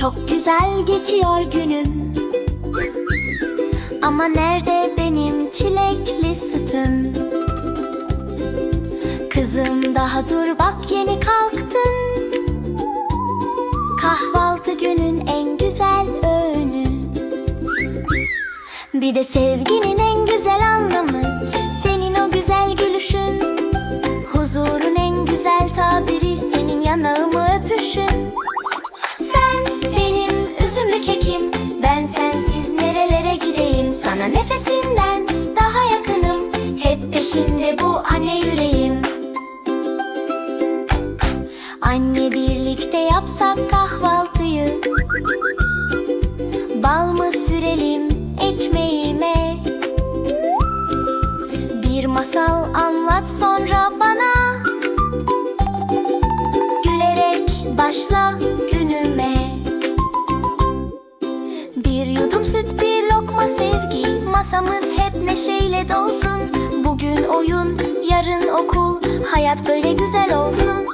Çok güzel geçiyor günüm. Ama nerede benim çilekli sütüm? Kızım daha dur bak yeni kalktın. Kahvaltı günün en güzel öğünü. Bir de sevginin en güzel anlamı Senin o güzel gülüşün. Huzurun en güzel tabiri Senin yanağımı öpüşün Anne birlikte yapsak kahvaltıyı. Bal mı sürelim ekmeğime Bir masal anlat sonra bana. Gülerek başla günüme. Bir yudum süt bir lokma sevgi. Masamız hep neşeyle dolsun. Bugün oyun yarın okul. Hayat böyle güzel olsun